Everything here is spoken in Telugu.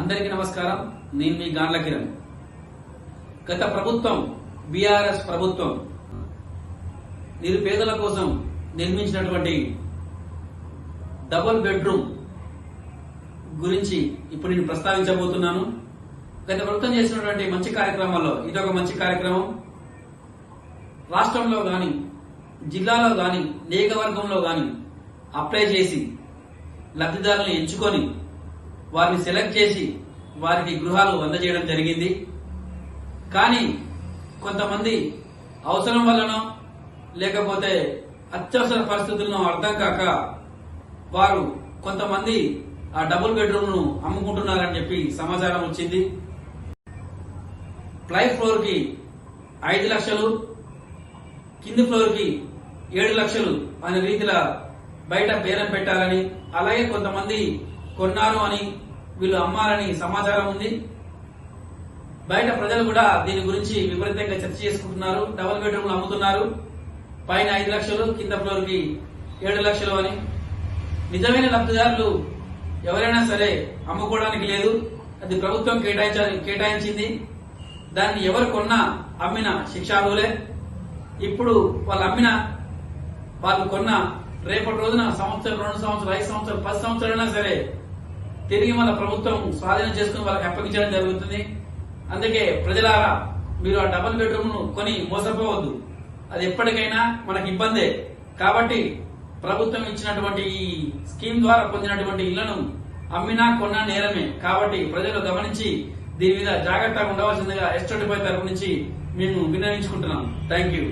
అందరికీ నమస్కారం. నేను మీ గాండ్ల కిరణ్. గత ప్రభుత్వం బీఆర్ఎస్ ప్రభుత్వం నిరుపేదల కోసం నిర్మించినటువంటి డబుల్ బెడ్రూమ్ గురించి ఇప్పుడు నేను ప్రస్తావించబోతున్నాను. గత ప్రభుత్వం చేసినటువంటి మంచి కార్యక్రమాల్లో ఇదొక మంచి కార్యక్రమం. రాష్ట్రంలో కానీ జిల్లాలో కానీ నియోజకవర్గంలో కానీ అప్లై చేసి లబ్ధిదారులను ఎంచుకొని వారిని సెలెక్ట్ చేసి వారికి గృహాలు అందజేయడం జరిగింది. కానీ కొంతమంది అవసరం వల్లనో లేకపోతే అత్యవసర పరిస్థితులను అర్థం కాక వారు కొంతమంది ఆ డబుల్ బెడ్రూమ్ను అమ్ముకుంటున్నారని చెప్పి సమాచారం వచ్చింది. ప్లై ఫ్లోర్కి ఐదు లక్షలు కింది ఫ్లోర్కి ఏడు లక్షలు అనే రీతిలో బయట బేరం పెట్టాలని అలాగే కొంతమంది కొన్నారు అని వీళ్ళు అమ్మారని సమాచారం ఉంది. బయట ప్రజలు కూడా దీని గురించి విపరీతంగా చర్చ చేసుకుంటున్నారు. డబుల్ బెడ్రూమ్లు అమ్ముతున్నారు. పైన ఐదు లక్షలు కింద ఫ్లోర్కి ఏడు లక్షలు అని. నిజమైన లబ్ధిదారులు ఎవరైనా సరే అమ్ముకోవడానికి లేదు. అది ప్రభుత్వం కేటాయించ కేటాయించింది. దాన్ని ఎవరు కొన్నా అమ్మిన శిక్షార్హులే. ఇప్పుడు వాళ్ళు అమ్మిన వాళ్ళు కొన్న రేపటి రోజున సంవత్సరం రెండు సంవత్సరాలు ఐదు సంవత్సరాలు పది సంవత్సరాలైనా సరే తిరిగి మన ప్రభుత్వం స్వాధీనం చేసుకుని వాళ్ళకి అప్పగించడం జరుగుతుంది. అందుకే ప్రజలారా మీరు ఆ డబుల్ బెడ్రూమ్ను కొని మోసపోవద్దు. అది ఎప్పటికైనా మనకి ఇబ్బందే. కాబట్టి ప్రభుత్వం ఇచ్చినటువంటి ఈ స్కీమ్ ద్వారా పొందినటువంటి ఇళ్ళను అమ్మినా కొన్నా నేరమే. కాబట్టి ప్రజలు గమనించి దీని మీద జాగ్రత్తగా ఉండవలసిందిగా ఎస్టోటిపై తరపు నుంచి మేము విన్నవించుకుంటున్నాం. Thank you